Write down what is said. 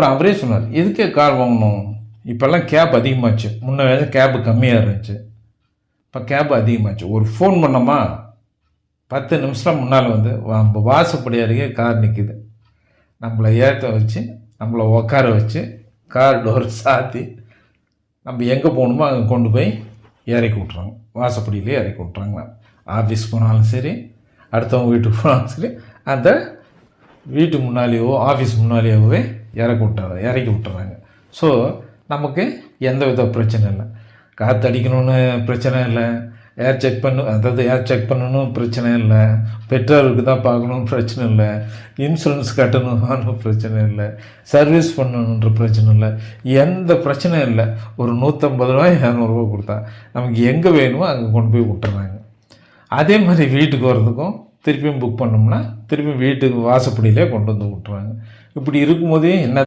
அப்புறம் அவரே சொன்னார் எதுக்கே கார் வாங்கணும்? இப்போல்லாம் கேப் அதிகமாச்சு. முன்ன வேலை கேபு கம்மியாக இருந்துச்சு. இப்போ கேப் அதிகமாச்சு. ஒரு ஃபோன் பண்ணோமா? பத்து நிமிஷம் முன்னால் வந்து வா- வாசப்படி அருகே கார் நிற்கிது நம்மளை ஏற்ற வச்சு நம்மளை உட்கார வச்சு கார் டோர் சாத்தி நம்ம எங்கே போகணுமோ அங்கே கொண்டு போய் இறக்கி விட்றாங்க வாசப்படியிலே இறக்கி விட்றாங்க ஆஃபீஸ் போனாலும் சரி அடுத்தவங்க வீட்டுக்கு போனாலும் சரி அந்த வீட்டு முன்னாலேயோ ஆஃபீஸ் முன்னாலேயோவே இறக்கி விட்டாங்க இறக்கி விட்டுறாங்க. ஸோ நமக்கு எந்த வித பிரச்சனை இல்லை. காற்று அடிக்கணும்னு பிரச்சனை இல்லை. ஏர் செக் பண்ணு அதாவது ஏர் செக் பண்ணணும் பிரச்சனை இல்லை. பெட்ரோலுக்கு தான் பார்க்கணும் பிரச்சனை இல்லை. இன்சூரன்ஸ் கட்டணும்னு பிரச்சனை இல்லை. சர்வீஸ் பண்ணணுன்ற பிரச்சனை இல்லை. எந்த பிரச்சனையும் இல்லை. ஒரு நூற்றம்பது ரூபாய் இரநூறுவா கொடுத்தா நமக்கு எங்கே வேணுமோ அங்கே கொண்டு போய் விட்டுறாங்க. அதே மாதிரி வீட்டுக்கு வர்றதுக்கும் திருப்பியும் புக் பண்ணோம்னா திருப்பி வீட்டுக்கு வாசப்படியிலே கொண்டு வந்து விட்ருவாங்க இப்படி இருக்கும்போதே என்ன